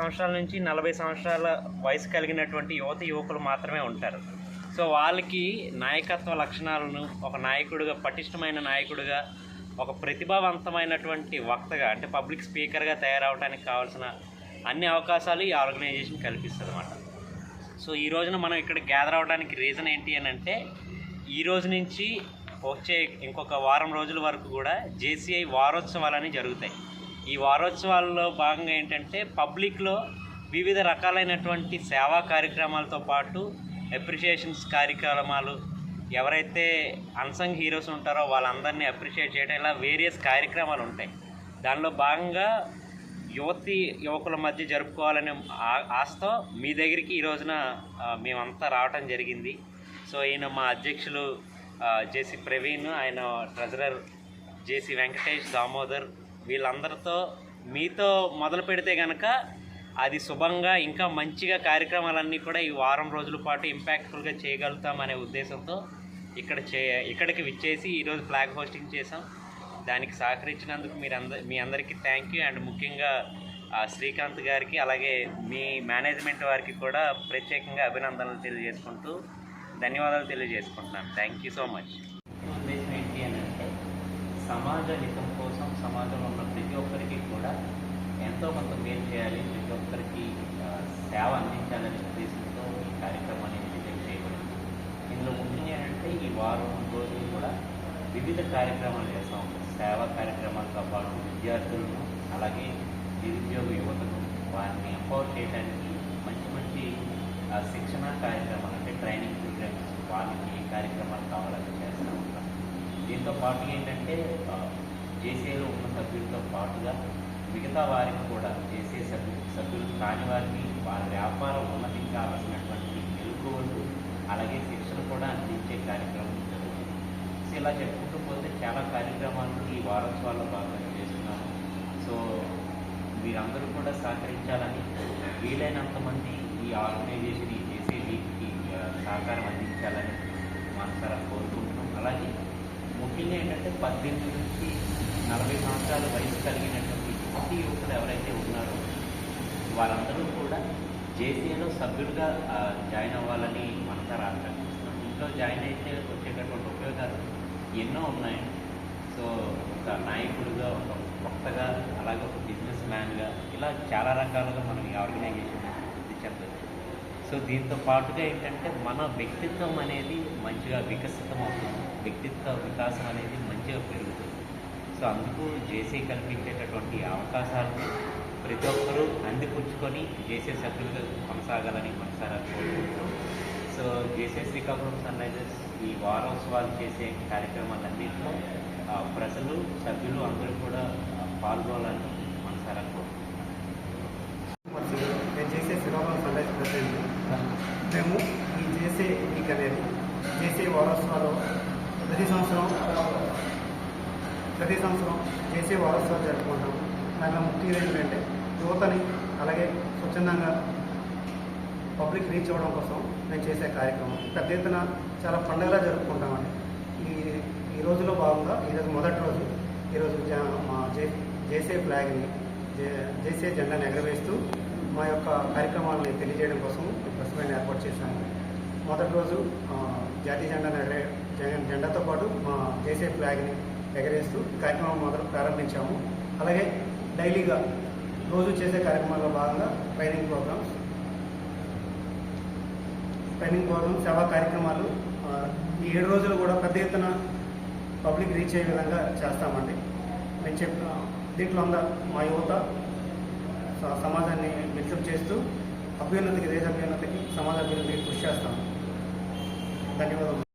సంవత్సరాల నుంచి నలభై సంవత్సరాల వయసు కలిగినటువంటి యువత యువకులు మాత్రమే ఉంటారు. సో వాళ్ళకి నాయకత్వ లక్షణాలను ఒక నాయకుడిగా పటిష్టమైన నాయకుడిగా ఒక ప్రతిభావంతమైనటువంటి వక్తగా అంటే పబ్లిక్ స్పీకర్గా తయారవడానికి కావాల్సిన అన్ని అవకాశాలు ఈ ఆర్గనైజేషన్ కల్పిస్తుంది అనమాట సో ఈ రోజున మనం ఇక్కడ గ్యాదర్ అవడానికి రీజన్ ఏంటి అని అంటే ఈ రోజు నుంచి వచ్చే ఇంకొక వారం రోజుల వరకు కూడా జేసీఐ వారోత్సవాలని జరుగుతాయి. ఈ వారోత్సవాల్లో భాగంగా ఏంటంటే పబ్లిక్లో వివిధ రకాలైనటువంటి సేవా కార్యక్రమాలతో పాటు అప్రిషియేషన్స్ కార్యక్రమాలు ఎవరైతే అన్సంగ్ హీరోస్ ఉంటారో వాళ్ళందరినీ అప్రిషియేట్ చేయడం ఇలా వేరియస్ కార్యక్రమాలు ఉంటాయి. దానిలో భాగంగా యువతి యువకుల మధ్య జరుపుకోవాలనే ఆ- ఆశతో మీ దగ్గరికి ఈ రోజున మేమంతా రావటం జరిగింది. సో ఈయన మా అధ్యక్షులు జేసి జేసీ ప్రవీణ్ ఆయన ట్రెజరర్ జేసి వెంకటేష్ దామోదర్ వీళ్ళందరితో మీతో మొదలు పెడితే కనుక అది శుభంగా ఇంకా మంచిగా కార్యక్రమాలన్నీ కూడా ఈ వారం రోజుల పాటు ఇంపాక్ట్ఫుల్గా చేయగలుగుతామనే ఉద్దేశంతో ఇక్కడ చే ఇక్కడికి విచ్చేసి ఈరోజు ఫ్లాగ్ హోస్టింగ్ చేసాం దానికి సహకరించినందుకు మీరు అందరి మీ అందరికీ థ్యాంక్ యూ అండ్ ముఖ్యంగా ఆ, శ్రీకాంత్ గారికి అలాగే మీ మేనేజ్మెంట్ వారికి కూడా ప్రత్యేకంగా అభినందనలు తెలియజేసుకుంటూ ధన్యవాదాలు తెలియజేసుకుంటున్నాను థ్యాంక్ యూ సో మచ్ ఉద్దేశం ఏంటి అని అంటే సమాజ హితం సమాజంలో ఉన్న ప్రతి ఒక్కరికి కూడా ఎంతో కొంత మేలు చేయాలి. ప్రతి ఒక్కరికి సేవ అందించాలనే ఉద్దేశంతో ఈ కార్యక్రమాన్ని డిజైన్ చేయబడింది. ఇందులో ముఖ్యంగా ఏంటంటే ఈ వారం రోజులు కూడా వివిధ కార్యక్రమాలు చేస్తాం సేవా కార్యక్రమాలతో పాటు విద్యార్థులను అలాగే నిరుద్యోగ యువతను వారిని ఎంపవర్ చేయడానికి మంచి మంచి శిక్షణ కార్యక్రమాలు అంటే ట్రైనింగ్ ప్రోగ్రామ్స్ వాళ్ళకి ఏ కార్యక్రమాలు కావాలని చేస్తూ ఉంటాం. దీంతో పాటు ఏంటంటే జేసీఏలో ఉన్న సభ్యులతో పాటుగా మిగతా వారికి కూడా జేసీ సభ్యులు సభ్యులు కాని వారికి వారి వ్యాపార ఉన్నతికి కావాల్సినటువంటి మెలకువలు అలాగే శిక్షణ కూడా అందించే కార్యక్రమం జరుగుతుంది. సో ఇలా చెప్పుకుంటూ పోతే చాలా కార్యక్రమాలు ఈ వారోత్సవాల్లో భాగంగా చేస్తున్నాము. సో మీరందరూ కూడా సహకరించాలని వీలైనంత మంది ఈ ఆర్గనైజేషన్ ఈ చేసే వీటికి సహకారం అందించాలని మనసారా అంటే పద్దెనిమిది నుంచి నలభై సంవత్సరాల వయసు కలిగినటువంటి ప్రతి యువకులు ఎవరైతే ఉన్నారో వారందరూ కూడా జేసీఏలో సభ్యులుగా జాయిన్ అవ్వాలని మనసారా ఆకాంక్షిస్తున్నాం. ఇంట్లో జాయిన్ అయితే వచ్చేటటువంటి ఉపయోగాలు ఎన్నో ఉన్నాయి. సో ఒక నాయకుడిగా ఒక వక్తగా అలాగే ఒక బిజినెస్ మ్యాన్గా ఇలా చాలా రకాలుగా మనం ఈ ఆర్గనైజేషన్ అభివృద్ధి సో దీంతో పాటుగా ఏంటంటే మన వ్యక్తిత్వం అనేది మంచిగా వికసితం అవుతుంది వ్యక్తిత్వ వికాసం అనేది మంచిగా పెరుగుతుంది. సో అందుకు జేసీ కల్పించేటటువంటి అవకాశాలను ప్రతి ఒక్కరూ అందిపుచ్చుకొని జేసీ సభ్యులుగా కొనసాగాలని మనసారా కోరుకుంటున్నాం. So JC Srikakulam Sun Risers ఈ వారోత్సవాలు చేసే కార్యక్రమాలన్నింటిలో ఆ, ప్రజలు సభ్యులు అందరూ కూడా పాల్గొనాలని మనసారా కోరుకుంటున్నాం. నేను చేసే శ్రీకాకుళం సన్ రైజర్స్ మేము ఈ చేసే ఈ అనేది చేసే వారోత్సవాలు ప్రతి సంవత్సరం ప్రతి సంవత్సరం చేసే వారోత్సవాలు జరుపుకుంటాం. దాంట్లో ముఖ్యంగా ఏంటంటే యువతని అలాగే స్వచ్ఛందంగా పబ్లిక్ రీచ్ అవ్వడం కోసం మేము చేసే కార్యక్రమం. పెద్ద ఎత్తున చాలా పండుగలా జరుపుకుంటామండి. ఈ ఈ రోజులో భాగంగా ఈరోజు మొదటి రోజు. ఈరోజు జ మా జే జేసే ఫ్లాగ్ని జే జేసే జెండాను ఎగరవేస్తూ మా యొక్క కార్యక్రమాలని తెలియజేయడం కోసం ఈ ప్రెస్ ఏర్పాటు చేశాము మొదటి రోజు జాతీయ జెండా జెండాతో పాటు మా దేశీయ ఫ్లాగ్ని ఎగరేస్తూ కార్యక్రమం మొదలు ప్రారంభించాము. అలాగే డైలీగా రోజు చేసే కార్యక్రమాల్లో భాగంగా ట్రైనింగ్ ప్రోగ్రామ్స్ ట్రైనింగ్ ప్రోగ్రామ్ సేవా కార్యక్రమాలు ఈ ఏడు రోజులు కూడా పెద్ద ఎత్తున పబ్లిక్ రీచ్ అయ్యే విధంగా చేస్తామండి. నేను చెప్పిన దీంట్లో అందా మా యువత సమాజాన్ని మిక్సప్ చేస్తూ అభ్యున్నతికి దేశ అభ్యున్నతికి సమాజ అభ్యున్నతికి కృషి చేస్తాం. ధన్యవాదాలు.